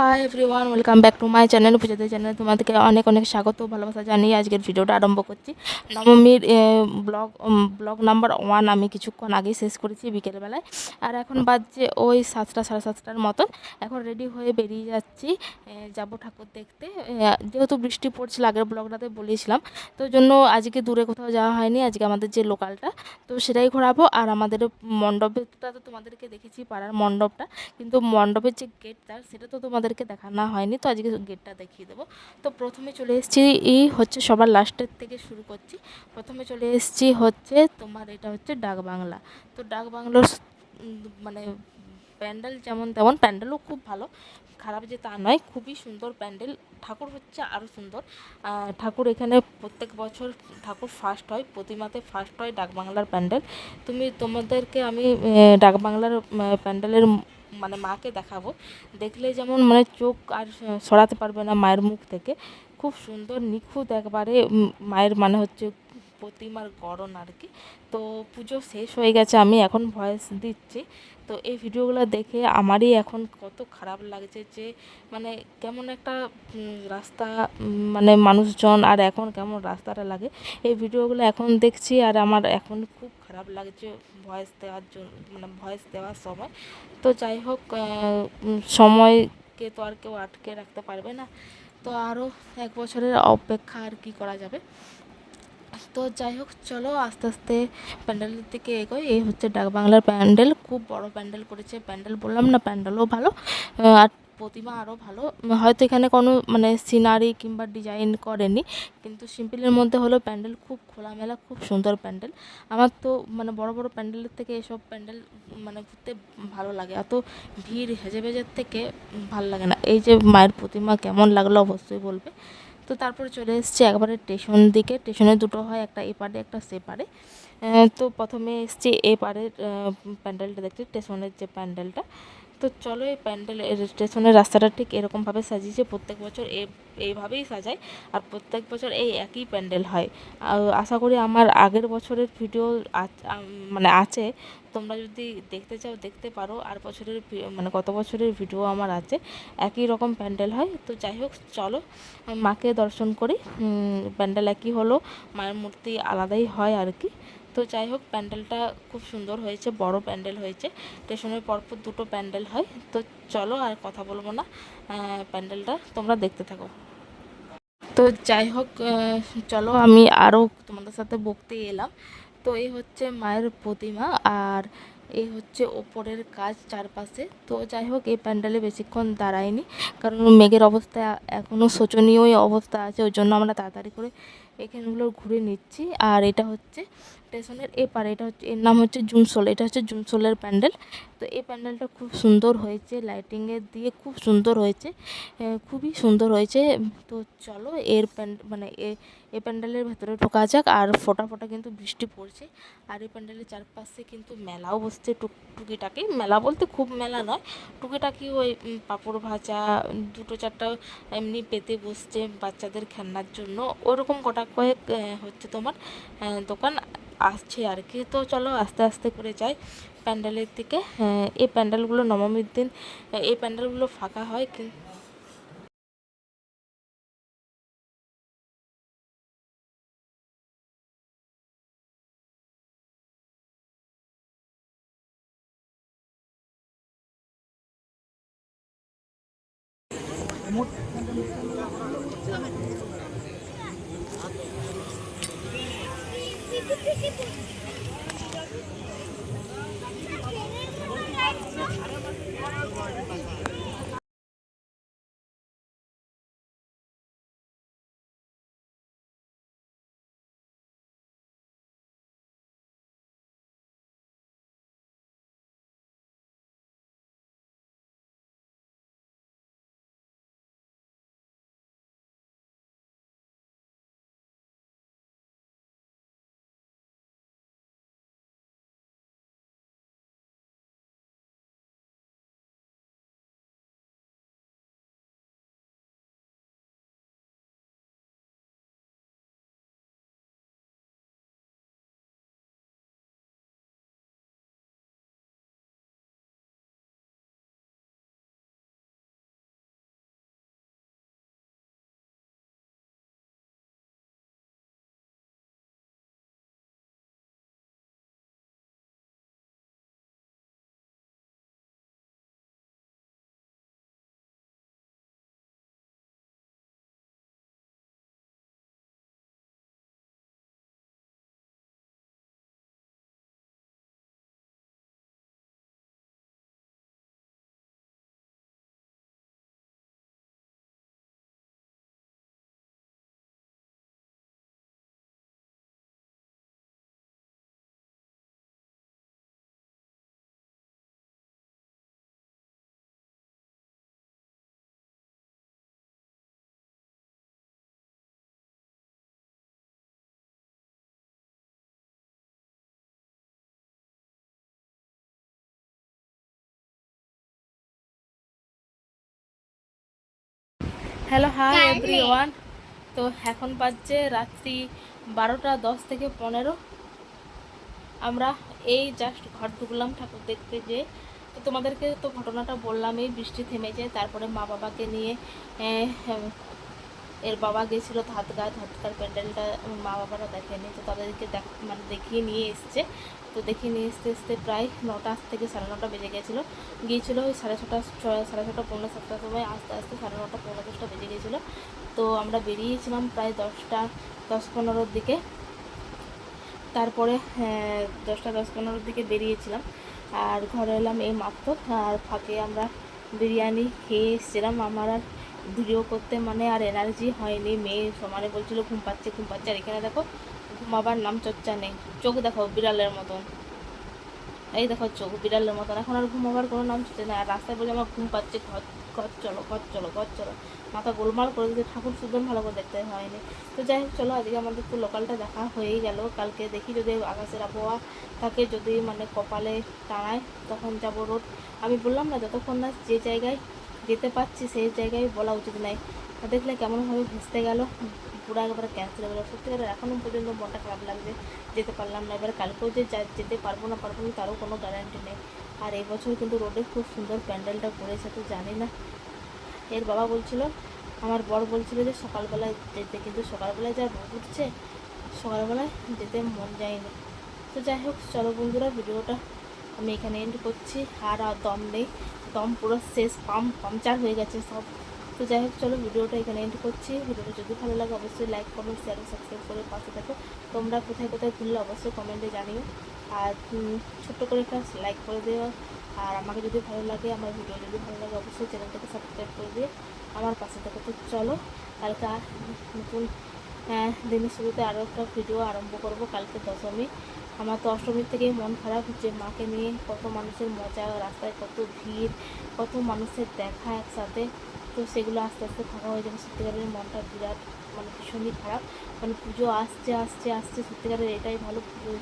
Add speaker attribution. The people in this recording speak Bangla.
Speaker 1: Hi everyone welcome back to my channel পূজাদের চ্যানেলে তোমাদেরকে অনেক অনেক স্বাগত, ভালোবাসা জানিয়ে আজকের ভিডিওটা আরম্ভ করছি। নবমীর ব্লগ ব্লগ নাম্বার ওয়ান আমি কিছুক্ষণ আগেই শেষ করেছি বিকেলবেলায়। আর এখন বাজছে ওই সাতটা, সাড়ে সাতটার মতন। এখন রেডি হয়ে বেরিয়ে যাচ্ছি যাব ঠাকুর দেখতে। যেহেতু বৃষ্টি পড়ছিল, আগের ব্লগটাতে বলেছিলাম। তো জন্য আজকে দূরে কোথাও যাওয়া হয়নি, আজকে আমাদের যে লোকালটা তো সেটাই ঘোরাবো। আর আমাদের মণ্ডপটা তো তোমাদেরকে দেখেছি, পাড়ার মণ্ডপটা। কিন্তু মণ্ডপের যে গেটটা সেটা তো তোমাদেরকে দেখানো হয়নি, তো আজকে গেটটা দেখিয়ে দেবো। তো প্রথমে চলে এসেছি এই হচ্ছে সবার লাস্টের থেকে শুরু করছি। প্রথমে চলে এসেছি হচ্ছে তোমার এটা হচ্ছে ডাক বাংলা। তো ডাক বাংলার মানে প্যান্ডেল যেমন তেমন, প্যান্ডেলও খুব ভালো। খারাপ যে তা নয়, খুবই সুন্দর প্যান্ডেল। ঠাকুর হচ্ছে আরও সুন্দর। ঠাকুর এখানে প্রত্যেক বছর ঠাকুর ফার্স্ট হয়, প্রতিমাতে ফার্স্ট হয় ডাকবাংলার প্যান্ডেল। তুমি তোমাদেরকে আমি ডাকবাংলার প্যান্ডেলের মানে মাকে দেখাবো। দেখলে যেমন মানে চোখ আর সরাতে পারবে না মায়ের মুখ থেকে। খুব সুন্দর, নিখুঁত একবারে মায়ের মানে হচ্ছে প্রতিমার গড়ন আর কি। তো পুজো শেষ হয়ে গেছে, আমি এখন ভয়েস দিচ্ছি। তো এই ভিডিওগুলো দেখে আমারই এখন কত খারাপ লাগছে যে মানে কেমন একটা রাস্তা মানে মানুষজন আর এখন কেমন রাস্তাটা লাগে। এই ভিডিওগুলো এখন দেখছি আর আমার এখন খুব খারাপ লাগছে ভয়েস দেওয়ার জন্য মানে ভয়েস দেওয়ার সময়। তো যাই হোক সময়কে তো আর কেউ আটকে রাখতে পারবে না। তো আরও এক বছরের অপেক্ষা আর কি করা যাবে। তো যাই হোক, চলো আস্তে আস্তে প্যান্ডেলের দিকে এগোই। এই হচ্ছে ডাক বাংলার প্যান্ডেল। খুব বড় প্যান্ডেল করেছে প্যান্ডেল, বললাম না প্যান্ডেলও ভালো। আর প্রতিমা আরও ভালো। হয়তো এখানে কোনো মানে সিনারি কিংবা ডিজাইন করেনি, কিন্তু সিম্পলের মধ্যে হলো প্যান্ডেল খুব খোলামেলা, খুব সুন্দর প্যান্ডেল। আমার তো মানে বড় বড় প্যান্ডেলের থেকে এসব প্যান্ডেল মানে ঘুরতে ভালো লাগে। এত ভিড় হেজে ভেজের থেকে ভালো লাগে না। এই যে মায়ের প্রতিমা কেমন লাগল অবশ্যই বলবে। তো তারপরে চলে এসছে একবারে স্টেশন দিকে। স্টেশনে দুটো হয়, একটা এপারে একটা সেপারে পারে। তো প্রথমে এসছে এপারের প্যান্ডেলটা দেখছি স্টেশনের যে প্যান্ডেলটা। তো চলো এই প্যান্ডেল স্টেশনের রাস্তাটা ঠিক এরকমভাবে সাজিয়েছে। প্রত্যেক বছর এ, এইভাবেই সাজায় আর প্রত্যেক বছর এই একই প্যান্ডেল হয়। আশা করি আমার আগের বছরের ভিডিও মানে আছে। তোমরা যদি দেখতে চাও, দেখতে পারো। আর বছরের মানে গত বছরের ভিডিও আমার আছে। একই রকম প্যান্ডেল হয়। তো যাই হোক, চলো, মাকে দর্শন করি। প্যান্ডেল একই হলো। মায়ের মূর্তি আলাদাই হয় আর কি। তো যাই হোক, প্যান্ডেলটা খুব সুন্দর হয়েছে, বড় প্যান্ডেল হয়েছে। স্টেশনের পরপর দুটো প্যান্ডেল হয়। তো চলো আর কথা বলব না প্যান্ডেলটা তোমরা দেখতে থাকো। তো যাই হোক চলো আমি আরও তোমাদের সাথে বকতে এলাম। তো এই হচ্ছে মায়ের প্রতিমা আর এই হচ্ছে ওপরের কাজ চারপাশে। তো যাই হোক, এই প্যান্ডেলে বেশিক্ষণ দাঁড়ায়নি কারণ মেঘের অবস্থা এখনও শোচনীয়ই অবস্থা আছে, ওই জন্য আমরা তাড়াতাড়ি করে এখানগুলো ঘুরে নিচ্ছি। আর এটা হচ্ছে স্টেশনের এপারে, এটা হচ্ছে, এর নাম হচ্ছে জুনসোল এটা হচ্ছে জুনসোলের প্যান্ডেল। তো এই প্যান্ডেলটা খুব সুন্দর হয়েছে লাইটিংয়ের দিয়ে খুব সুন্দর হয়েছে খুবই সুন্দর হয়েছে। তো চলো, এর প্যান্ড মানে এ প্যান্ডেলের ভেতরে ঢোকা যাক, আর ফোটা ফোটা কিন্তু বৃষ্টি পড়ছে। আর এই প্যান্ডেলের চারপাশে কিন্তু মেলাও বসছে টুক, টুকিটাকি। মেলা বলতে খুব মেলা নয়, টুকিটাকি ওই পাঁপড় ভাজা, দুটো চারটা এমনি পেতে বসছে বাচ্চাদের খেলনার জন্য। ওরকম কটা কয়েক হচ্ছে তোমার দোকান আসছে আর কি। তো চলো আস্তে আস্তে করে যাই প্যান্ডেলের দিকে। এই প্যান্ডেলগুলো নবমীর দিন এই প্যান্ডেলগুলো ফাঁকা হয় কিন্তু Thank you. Hello hi everyone তো এখন বাজছে রাত্রি বারোটা দশ থেকে পনেরো। আমরা এই জাস্ট ঘর ঢুকলাম ঠাকুর দেখতে যে তো তোমাদেরকে তো ঘটনাটা বললামই বৃষ্টি থেমে যায় তারপরে মা বাবাকে নিয়ে এর বাবা গেছিল ধাতগা ধাতকার প্যান্ডেলটা মা বাবারা দেখেনি তো তাদেরকে দেখ মানে দেখিয়ে নিয়ে এসছে। তো দেখিয়ে নিয়ে আসতে আসতে প্রায় নটা থেকে সাড়ে নটা বেজে গেছিল। গিয়েছিল ওই সাড়ে ছটা সাড়ে ছটা পৌনে সাতটার সময় আস্তে আস্তে সাড়ে নটা পৌনে দশটা বেজে গেছিল। তো আমরা বেরিয়েছিলাম প্রায় দশটা দশ পনেরোর দিকে। তারপরে হ্যাঁ, দশটা দশ পনেরোর দিকে বেরিয়েছিলাম। আর ঘরে এলাম এই মাত্র। আর ফাঁকে আমরা বিরিয়ানি খেয়ে এসেছিলাম। আমার আর ভিডিও করতে মানে আর এনার্জি হয়নি। মেয়ে সমানে বলছিল, ঘুম পাচ্ছে ঘুম পাচ্ছে। আর এখানে দেখো, ঘুমাবার নাম চর্চা নেই। চোখ দেখো, বিড়ালের মতন। এই দেখো চোখ, বিড়ালের মতন। এখন আর ঘুমাবার কোনো নাম চলছে না আর রাস্তায় বলে আমার ঘুম পাচ্ছে, ঘর ঘর চলো ঘর চলো ঘর চলো। মাথা গোলমাল করে দিতে ঠাকুর সুন্দর ভালো করে দেখতে হয়নি। তো যাই হোক, চলো আজকে আমাদের তো লোকালটা দেখা হয়েই গেল। কালকে দেখি যদি আকাশের আবহাওয়া থাকে, যদি মানে কপালে টানায়, তখন যাব রোড আমি বললাম না, যতক্ষণ না যে জায়গায় যেতে পারছি, সেই জায়গায় বলা উচিত নয় দেখলে কেমনভাবে ভেসতে গেল, পুরো একবারে ক্যান্সেল হয়ে গেলো। সত্যিকারের এখনও পর্যন্ত মনটা খারাপ লাগছে, যেতে পারলাম না। এবার কালকেও যে যেতে পারব না পারব না, তারও কোনো গ্যারান্টি নেই। আর এই বছর কিন্তু রোডে খুব সুন্দর প্যান্ডেলটা করেছে, তো জানি না। এর বাবা বলছিল, আমার বর বলছিল যে সকালবেলায় যেতে, কিন্তু সকালবেলায় যা রোদ উঠছে, সকালবেলায় যেতে মন যায়নি। তো যাই হোক, চলো বন্ধুরা, ভিডিওটা আমি এখানে এন্ড করছি। আর আর দম নেই। দম পুরো শেষ পাম্প পাংচার হয়ে গেছে সব। তো যাই হোক চলো ভিডিওটা এখানে এন্ড করছি। ভিডিওটা যদি ভালো লাগে অবশ্যই লাইক কমেন্ট শেয়ার সাবস্ক্রাইব করে পাশে থাকো। তোমরা কোথায় কোথায় ঘুরলে অবশ্যই কমেন্টে জানিও। আর ছোট্ট করে একটা লাইক করে দিও। আর আমাকে যদি ভালো লাগে আমার ভিডিও যদি ভালো লাগে অবশ্যই চ্যানেলটাকে সাবস্ক্রাইব করে দিয়ে আমার পাশে থাকো। তো চলো কালকে আর নতুন আহ, দিনের শুরুতে আরও একটা ভিডিও আরম্ভ করব কালকে দশমী। আমার তো অষ্টমীর থেকে মন খারাপ হচ্ছে মাকে নিয়ে কত মানুষের মজা, রাস্তায় কত ভিড়, কত মানুষের দেখা একসাথে। তো সেগুলো আস্তে আস্তে ফাঁকা হয়ে যাবে। সত্যিকারের মনটা বিরাট মানে ভীষণই খারাপ। মানে পুজো আসছে আসছে আসছে। সত্যিকারের এটাই ভালো পুজো।